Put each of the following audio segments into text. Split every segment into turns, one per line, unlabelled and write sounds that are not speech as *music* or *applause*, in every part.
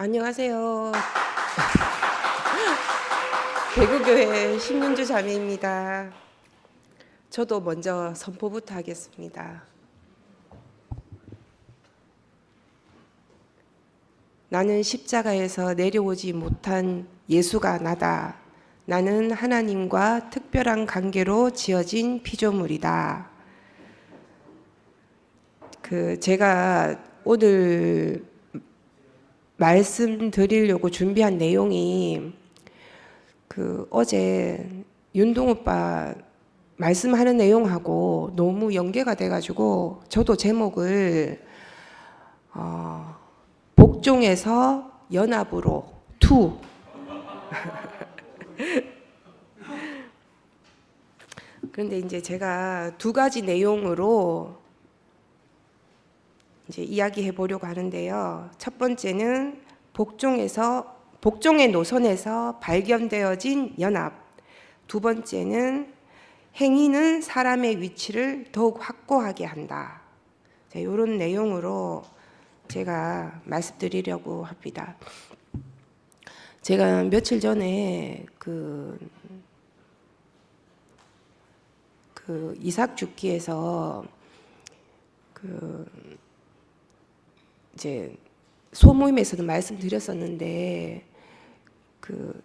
안녕하세요. 대구교회 *laughs* 16주 자매입니다. 저도 먼저 선포부터 하겠습니다. 나는 십자가에서 내려오지 못한 예수가 나다. 나는 하나님과 특별한 관계로 지어진 피조물이다. 그 제가 오늘 말씀드리려고 준비한 내용이 그 어제 윤동 오빠 말씀하는 내용하고 너무 연계가 돼가지고 저도 제목을 어, 복종에서 연합으로 투 *laughs* 그런데 이제 제가 두 가지 내용으로 이제 이야기해 보려고 하는데요. 첫 번째는 복종에서 복종의 노선에서 발견되어진 연합. 두 번째는 행위는 사람의 위치를 더욱 확고하게 한다. 자, 이런 내용으로 제가 말씀드리려고 합니다. 제가 며칠 전에 그, 그 이삭 죽기에서 그 이제 소모임에서는 말씀드렸었는데 그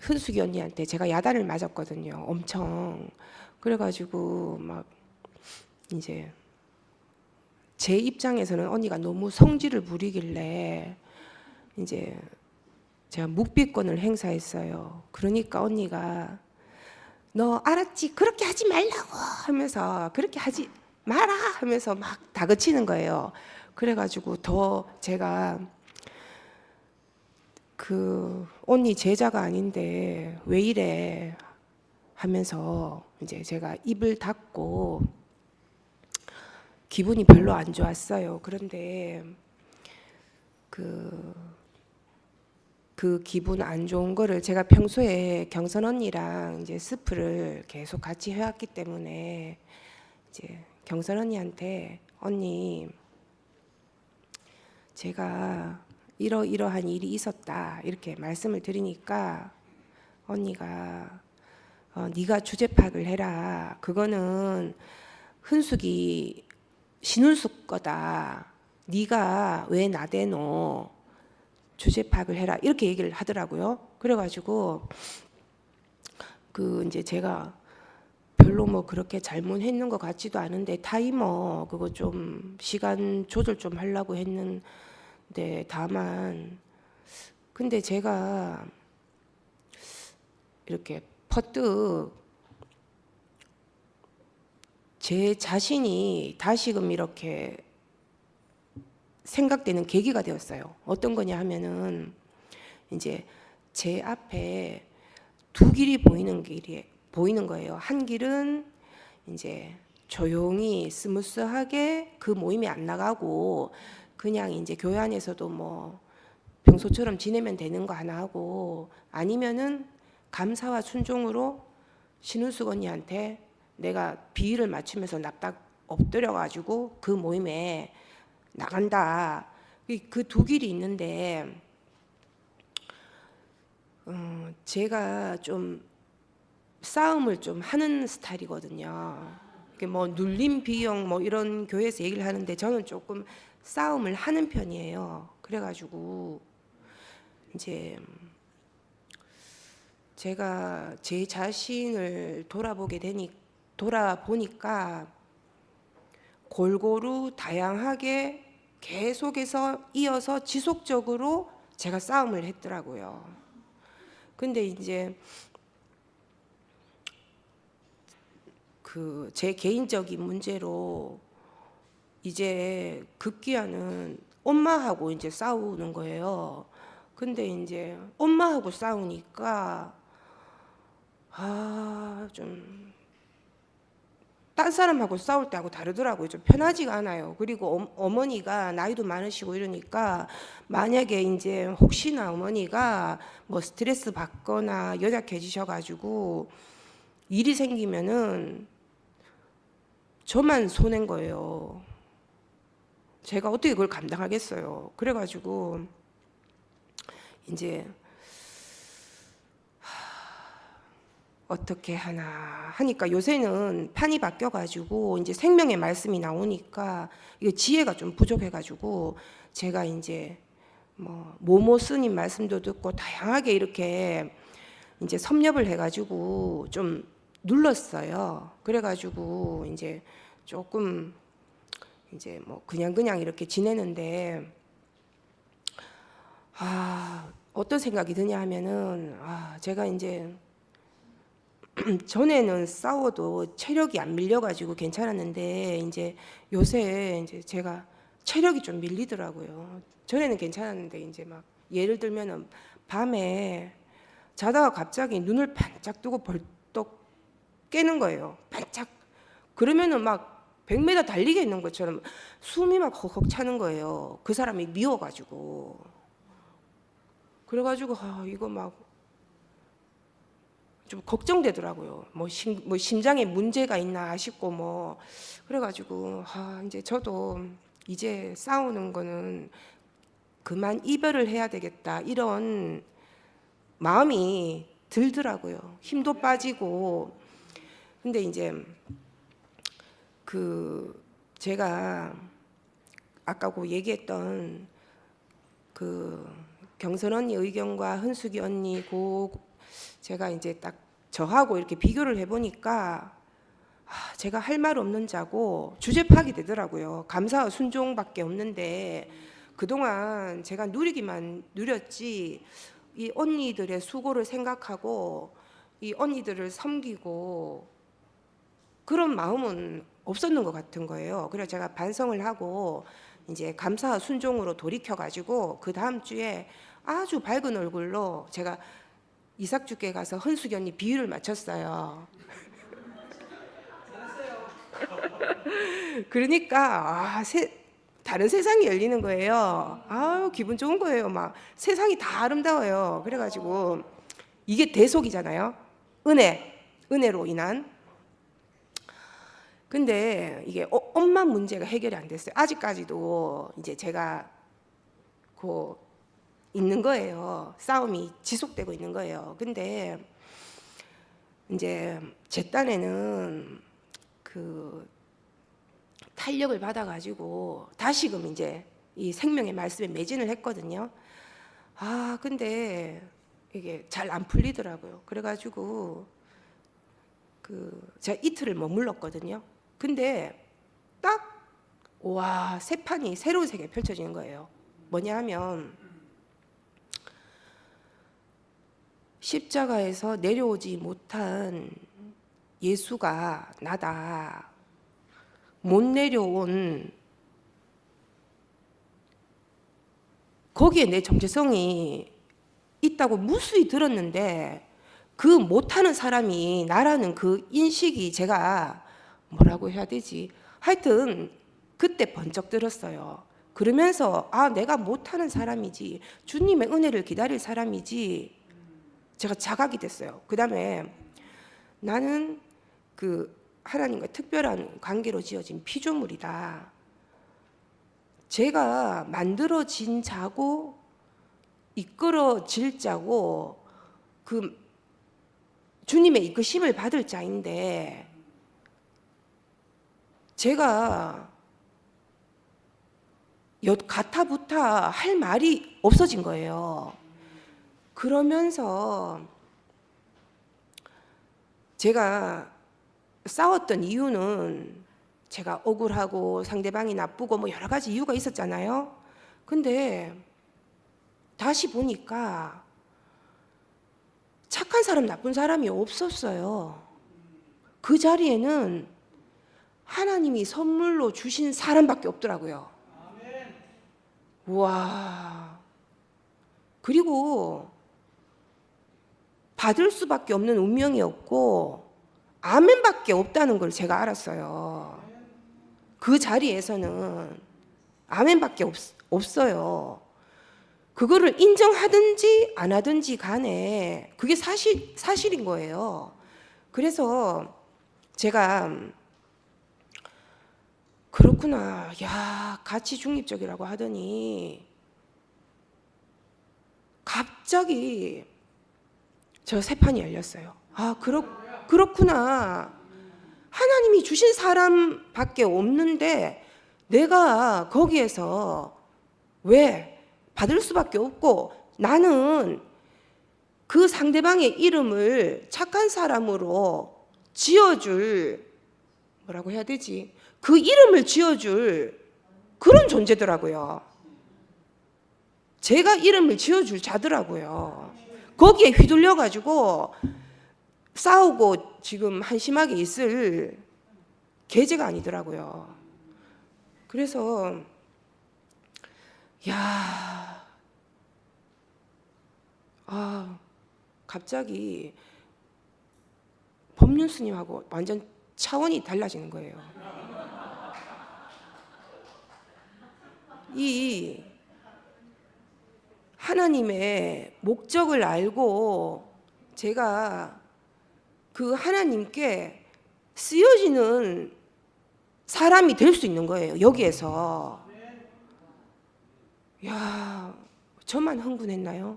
흔숙이 언니한테 제가 야단을 맞았거든요. 엄청 그래가지고 막 이제 제 입장에서는 언니가 너무 성질을 부리길래 이제 제가 묵비권을 행사했어요. 그러니까 언니가 너 알았지 그렇게 하지 말라고 하면서 그렇게 하지 마라 하면서 막 다그치는 거예요. 그래가지고 더 제가 그 언니 제자가 아닌데 왜 이래 하면서 이제 제가 입을 닫고 기분이 별로 안 좋았어요. 그런데 그, 그 기분 안 좋은 거를 제가 평소에 경선 언니랑 이제 스프를 계속 같이 해왔기 때문에 이제 경선 언니한테 언니 제가 이러이러한 일이 있었다 이렇게 말씀을 드리니까 언니가 어, 네가 주제 파악을 해라. 그거는 흔숙이 신훈숙 거다. 네가 왜 나대노? 주제 파악을 해라. 이렇게 얘기를 하더라고요. 그래가지고 그 이제 제가 별로 뭐 그렇게 잘못했는 것 같지도 않은데 타이머 그거 좀 시간 조절 좀 하려고 했는데 다만 근데 제가 이렇게 퍼뜩 제 자신이 다시금 이렇게 생각되는 계기가 되었어요. 어떤 거냐 하면은 이제 제 앞에 두 길이 보이는 길이 에요 보이는 거예요. 한 길은 이제 조용히 스무스하게 그 모임이 안 나가고 그냥 이제 교회 안에서도 뭐 평소처럼 지내면 되는 거 하나 하고 아니면은 감사와 순종으로 신은숙 언니한테 내가 비위를 맞추면서 납딱 엎드려 가지고 그 모임에 나간다. 그 두 길이 있는데 음 제가 좀 싸움을 좀 하는 스타일이거든요. 뭐 눌림 비용 뭐 이런 교회에서 얘기를 하는데 저는 조금 싸움을 하는 편이에요. 그래가지고 이제 제가 제 자신을 돌아보게 되니 돌아보니까 골고루 다양하게 계속해서 이어서 지속적으로 제가 싸움을 했더라고요. 근데 이제 그제 개인적인 문제로 이제 급기야는 엄마하고 이제 싸우는 거예요. 근데 이제 엄마하고 싸우니까 아, 좀 딴 사람하고 싸울 때하고 다르더라고요. 좀 편하지가 않아요. 그리고 어, 머니가 나이도 많으시고 이러니까 만약에 이제 혹시나 어머니가 뭐 스트레스 받거나 연약해지셔 가지고 일이 생기면은 저만 손낸 거예요. 제가 어떻게 그걸 감당하겠어요. 그래가지고 이제 어떻게 하나 하니까 요새는 판이 바뀌어가지고 이제 생명의 말씀이 나오니까 이게 지혜가 좀 부족해가지고 제가 이제 뭐 모모 스님 말씀도 듣고 다양하게 이렇게 이제 섭렵을 해가지고 좀 눌렀어요. 그래가지고 이제 조금 이제 뭐 그냥 그냥 이렇게 지내는데 아 어떤 생각이 드냐 하면은 아 제가 이제 *clears throat* 전에는 싸워도 체력이 안 밀려가지고 괜찮았는데 이제 요새 이제 제가 체력이 좀 밀리더라고요. 전에는 괜찮았는데 이제 막 예를 들면은 밤에 자다가 갑자기 눈을 반짝 뜨고 벌떡 깨는 거예요. 반짝. 그러면은 막 100m 달리게 있는 것처럼 숨이 막 헉헉 차는 거예요. 그 사람이 미워가지고. 그래가지고, 아, 이거 막 좀 걱정되더라고요. 뭐, 심, 뭐 심장에 문제가 있나 싶고 뭐. 그래가지고, 아, 이제 저도 이제 싸우는 거는 그만 이별을 해야 되겠다. 이런 마음이 들더라고요. 힘도 빠지고 근데 이제 그 제가 아까 고 그 얘기했던 그 경선 언니 의견과 흔숙이 언니 고 제가 이제 딱 저하고 이렇게 비교를 해보니까 제가 할 말 없는 자고 주제 파악이 되더라고요. 감사와 순종밖에 없는데 그동안 제가 누리기만 누렸지 이 언니들의 수고를 생각하고 이 언니들을 섬기고 그런 마음은 없었는 것 같은 거예요. 그래서 제가 반성을 하고 이제 감사 순종으로 돌이켜 가지고 그 다음 주에 아주 밝은 얼굴로 제가 이삭 주께 가서 헌숙 언니 비유를 맞췄어요. *laughs* 그러니까 아, 세, 다른 세상이 열리는 거예요. 아 기분 좋은 거예요. 막 세상이 다 아름다워요. 그래가지고 이게 대속이잖아요. 은혜, 은혜로 인한 근데 이게 어, 엄마 문제가 해결이 안 됐어요. 아직까지도 이제 제가 그 있는 거예요. 싸움이 지속되고 있는 거예요. 근데 이제 제 딴에는 그 탄력을 받아가지고 다시금 이제 이 생명의 말씀에 매진을 했거든요. 아, 근데 이게 잘 안 풀리더라고요. 그래가지고 그 제가 이틀을 머물렀거든요. 근데 딱, 와, 새 판이, 새로운 세계 에 펼쳐지는 거예요. 뭐냐 면 십자가에서 내려오지 못한 예수가 나다. 못 내려온 거기에 내 정체성이 있다고 무수히 들었는데 그 못하는 사람이 나라는 그 인식이 제가 뭐라고 해야 되지? 하여튼 그때 번쩍 들었어요. 그러면서 아 내가 못하는 사람이지 주님의 은혜를 기다릴 사람이지 제가 자각이 됐어요. 그 다음에 나는 그 하나님과 특별한 관계로 지어진 피조물이다. 제가 만들어진 자고 이끌어질 자고 그 주님의 이끄심을 그 받을 자인데 제가 가타부타 할 말이 없어진 거예요. 그러면서 제가 싸웠던 이유는 제가 억울하고 상대방이 나쁘고 뭐 여러 가지 이유가 있었잖아요. 근데 다시 보니까 착한 사람, 나쁜 사람이 없었어요. 그 자리에는 하나님이 선물로 주신 사람밖에 없더라고요. 와. 그리고 받을 수밖에 없는 운명이었고 아멘밖에 없다는 걸 제가 알았어요. 그 자리에서는 아멘밖에 없, 없어요. 그거를 인정하든지 안 하든지 간에 그게 사실 사실인 거예요. 그래서 제가 그렇구나. 야, 가치 중립적이라고 하더니 갑자기 저 세판이 열렸어요. 아, 그렇 그렇구나. 하나님이 주신 사람밖에 없는데 내가 거기에서 왜 받을 수밖에 없고 나는 그 상대방의 이름을 착한 사람으로 지어줄 뭐라고 해야 되지? 그 이름을 지어줄 그런 존재더라고요. 제가 이름을 지어줄 자더라고요. 거기에 휘둘려가지고 싸우고 지금 한심하게 있을 계제가 아니더라고요. 그래서, 야, 아, 갑자기 법륜스님하고 완전 차원이 달라지는 거예요. 이 하나님의 목적을 알고 제가 그 하나님께 쓰여지는 사람이 될 수 있는 거예요. 여기에서. 야, 저만 흥분했나요?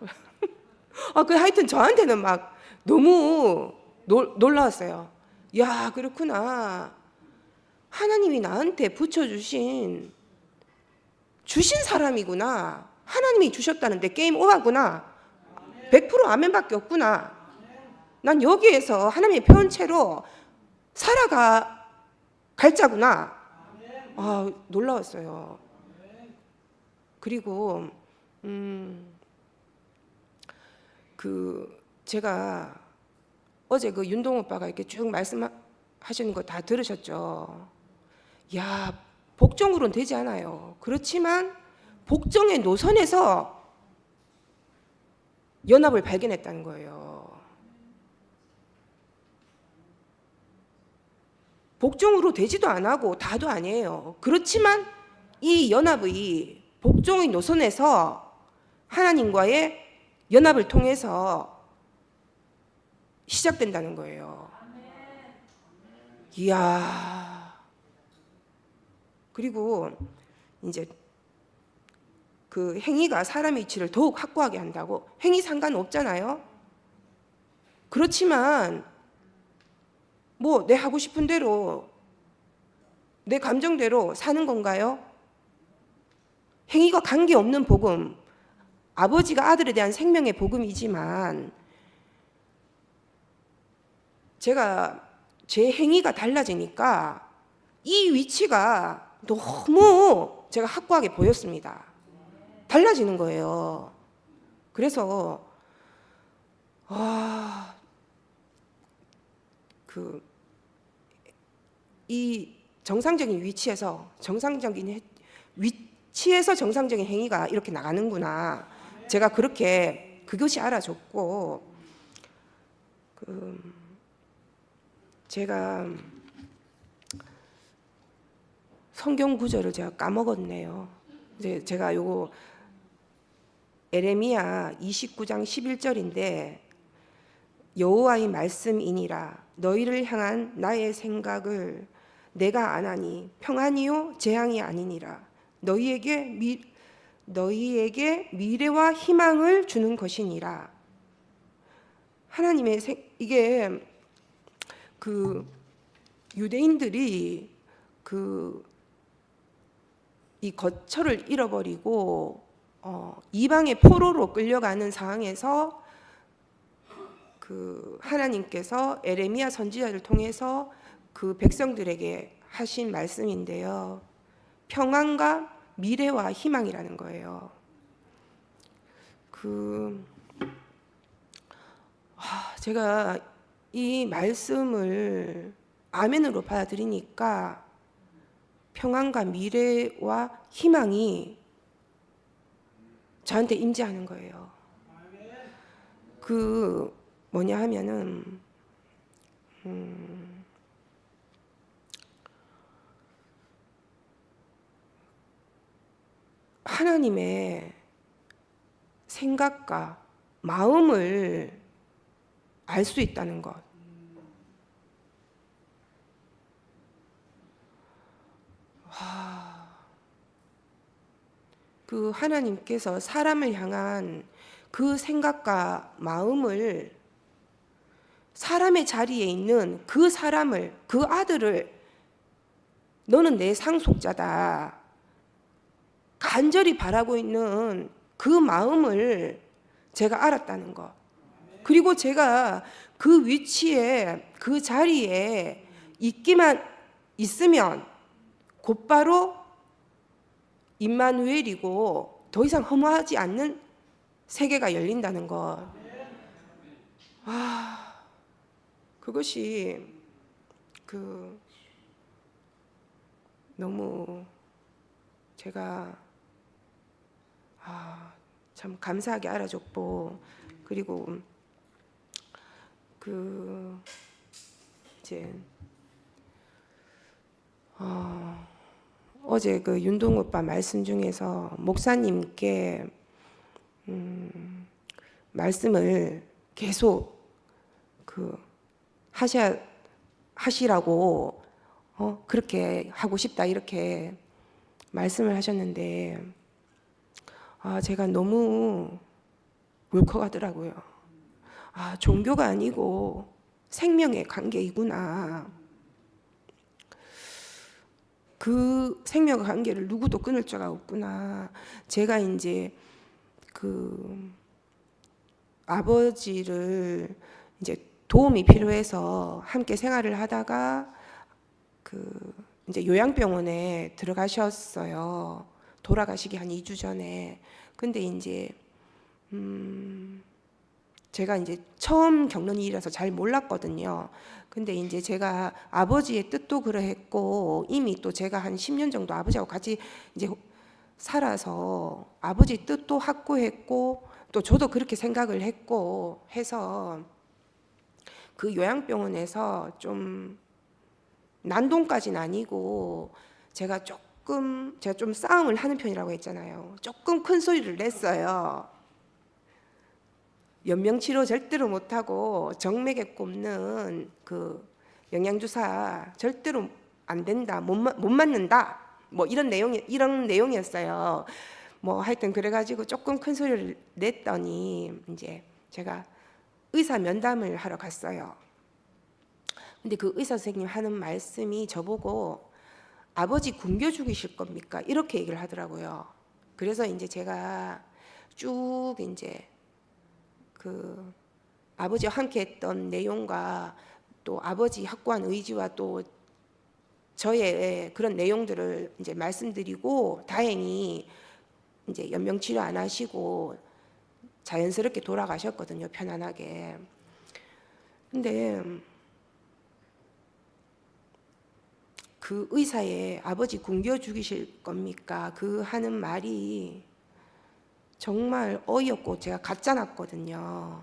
*laughs* 아, 그 하여튼 저한테는 막 너무 놀, 놀라웠어요. 야, 그렇구나. 하나님이 나한테 붙여주신 주신 사람이구나. 하나님이 주셨다는데 게임 오하구나. 100% 아멘밖에 없구나. 난 여기에서 하나님의 표현체로 살아가 갈자구나. 아, 놀라웠어요. 그리고 음, 그 제가 어제 그 윤동 오빠가 이렇게 쭉 말씀하시는 거 다 들으셨죠. 야, 복종으로는 되지 않아요. 그렇지만 복종의 노선에서 연합을 발견했다는 거예요. 복종으로 되지도 안 하고 다도 아니에요. 그렇지만 이 연합의 복종의 노선에서 하나님과의 연합을 통해서 시작된다는 거예요. 이야. 그리고 이제 그 행위가 사람의 위치를 더욱 확고하게 한다고 행위 상관없잖아요. 그렇지만 뭐 내 하고 싶은 대로 내 감정대로 사는 건가요? 행위가 관계없는 복음 아버지가 아들에 대한 생명의 복음이지만 제가 제 행위가 달라지니까 이 위치가 너무 제가 확고하게 보였습니다. 달라지는 거예요. 그래서 아, 그, 이 정상적인 위치에서 정상적인 위치에서 정상적인 행위가 이렇게 나가는구나. 제가 그렇게 그것이 알아줬고, 그 제가 성경 구절을 제가 까먹었네요. 이제 제가 요거 에레미야 29장 11절인데 여호와의 말씀이니라 너희를 향한 나의 생각을 내가 안하니 평안이요 재앙이 아니니라 너희에게 미, 너희에게 미래와 희망을 주는 것이니라 하나님의 생, 이게 그 유대인들이 그이 거처를 잃어버리고 어, 이방의 포로로 끌려가는 상황에서 그 하나님께서 에레미야 선지자를 통해서 그 백성들에게 하신 말씀인데요. 평안과 미래와 희망이라는 거예요. 그 아, 제가 이 말씀을 아멘으로 받아들이니까 평안과 미래와 희망이 저한테 임재하는 거예요. 그 뭐냐 하면은 음 하나님의 생각과 마음을 알 수 있다는 것. 그 하나님께서 사람을 향한 그 생각과 마음을 사람의 자리에 있는 그 사람을, 그 아들을 너는 내 상속자다. 간절히 바라고 있는 그 마음을 제가 알았다는 것. 그리고 제가 그 위치에, 그 자리에 있기만 있으면 곧바로 임마누엘이고 더 이상 허무하지 않는 세계가 열린다는 것. 아, 그것이 그 너무 제가 아, 참 감사하게 알아줬고 그리고 그 이제 어. 어제 그 윤동 오빠 말씀 중에서 목사님께 음, 말씀을 계속 그하셔 하시라고 어, 그렇게 하고 싶다 이렇게 말씀을 하셨는데 아, 제가 너무 울컥하더라고요. 아, 종교가 아니고 생명의 관계이구나. 그생명의 관계를 누구도 끊을 자가 없구나. 제가 이제 그 아버지를 이제 도움이 필요해서 함께 생활을 하다가 그 이제 요양병원에 들어가셨어요. 돌아가시기 한 2주 전에. 근데 이제 음 제가 이제 처음 겪는 일이라서 잘 몰랐거든요. 근데 이제 제가 아버지의 뜻도 그러했고 이미 또 제가 한 10년 정도 아버지하고 같이 이제 살아서 아버지 뜻도 확고했고 또 저도 그렇게 생각을 했고 해서 그 요양병원에서 좀 난동까지는 아니고 제가 조금 제가 좀 싸움을 하는 편이라고 했잖아요. 조금 큰 소리를 냈어요. 연명 치료 절대로 못하고 정맥에 꼽는 그 영양주사 절대로 안 된다, 못, 못 맞는다, 뭐 이런 내용이 이런 내용이었어요. 뭐 하여튼 그래가지고 조금 큰 소리를 냈더니 이제 제가 의사 면담을 하러 갔어요. 근데 그 의사 선생님 하는 말씀이 저보고 아버지 굶겨 죽이실 겁니까? 이렇게 얘기를 하더라고요. 그래서 이제 제가 쭉 이제 그 아버지와 함께 했던 내용과 또 아버지 확고한 의지와 또 저의 그런 내용들을 이제 말씀드리고 다행히 이제 연명 치료 안 하시고 자연스럽게 돌아가셨거든요 편안하게 근데 그 의사의 아버지 굶겨 죽이실 겁니까 그 하는 말이 정말 어이없고 제가 가짜 났거든요.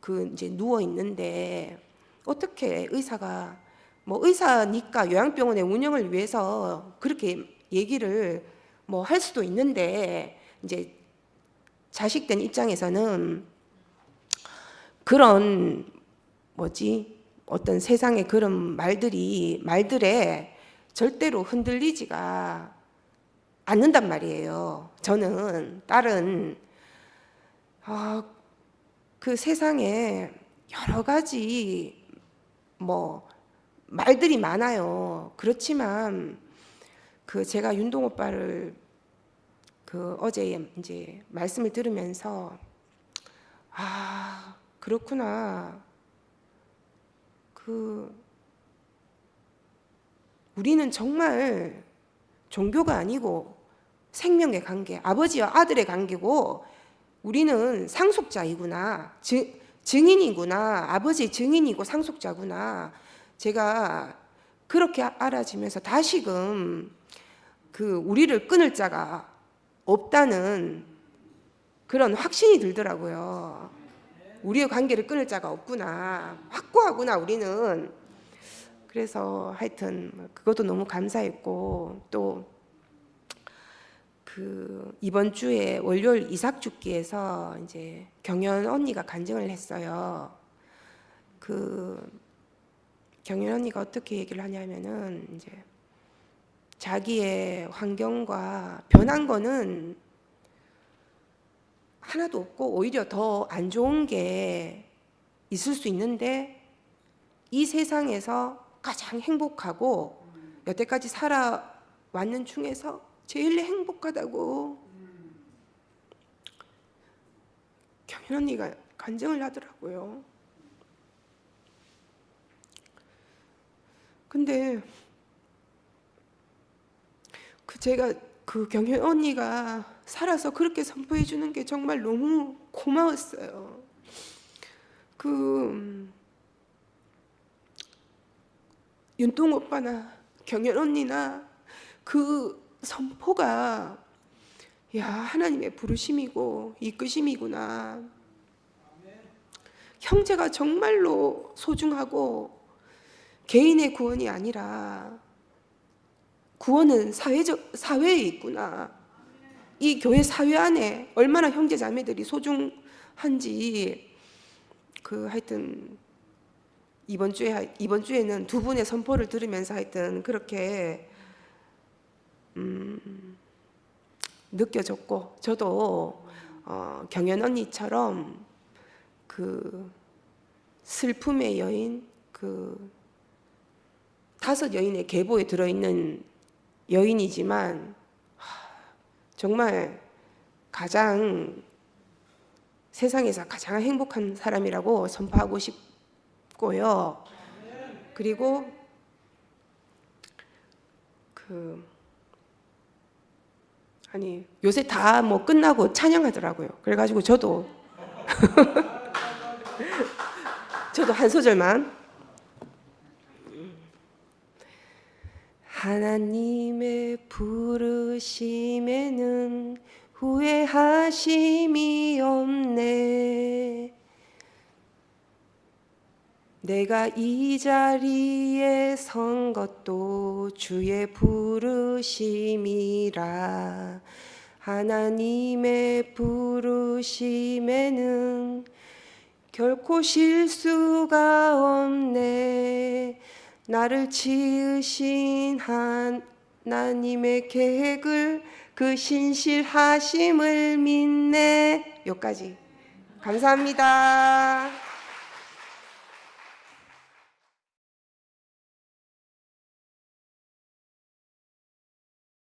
그 이제 누워 있는데 어떻게 의사가 뭐 의사니까 요양병원의 운영을 위해서 그렇게 얘기를 뭐 할 수도 있는데 이제 자식된 입장에서는 그런 뭐지 어떤 세상의 그런 말들이 말들에 절대로 흔들리지가 않는단 말이에요. 저는 딸은 아, 그 세상에 여러 가지 뭐 말들이 많아요. 그렇지만 그 제가 윤동 오빠를 그 어제 이제 말씀을 들으면서 아 그렇구나 그 우리는 정말 종교가 아니고 생명의 관계, 아버지와 아들의 관계고 우리는 상속자이구나, 증, 증인이구나, 아버지의 증인이고 상속자구나. 제가 그렇게 아, 알아지면서 다시금 그 우리를 끊을 자가 없다는 그런 확신이 들더라고요. 우리의 관계를 끊을 자가 없구나. 확고하구나, 우리는. 그래서 하여튼 그것도 너무 감사했고 또 그 이번 주에 월요일 이삭 죽기에서 이제 경연 언니가 간증을 했어요. 그 경연 언니가 어떻게 얘기를 하냐면은 이제 자기의 환경과 변한 거는 하나도 없고 오히려 더 안 좋은 게 있을 수 있는데 이 세상에서 가장 행복하고 여태까지 살아왔는 중에서 제일 행복하다고 경현 언니가 간증을 하더라고요. 근데 그 제가 그 경현 언니가 살아서 그렇게 선포해 주는 게 정말 너무 고마웠어요. 그 음, 윤동 오빠나 경연 언니나 그 선포가 야 하나님의 부르심이고 이끄심이구나. 형제가 정말로 소중하고 개인의 구원이 아니라 구원은 사회적 사회에 있구나. 이 교회 사회 안에 얼마나 형제 자매들이 소중한지 그 하여튼 이번 주에 이번 주에는 두 분의 선포를 들으면서 하여튼 그렇게 음, 느껴졌고 저도 어, 경연 언니처럼 그 슬픔의 여인 그 다섯 여인의 계보에 들어있는 여인이지만 정말 가장 세상에서 가장 행복한 사람이라고 선포하고 싶. 싶고요. 그리고 그 아니 요새 다 뭐 끝나고 찬양하더라고요. 그래가지고 저도 *laughs* 저도 한 소절만 하나님의 부르심에는 후회하심이 없네. 내가 이 자리에 선 것도 주의 부르심이라 하나님의 부르심에는 결코 실수가 없네 나를 지으신 하나님의 계획을 그 신실하심을 믿네 여기까지 감사합니다.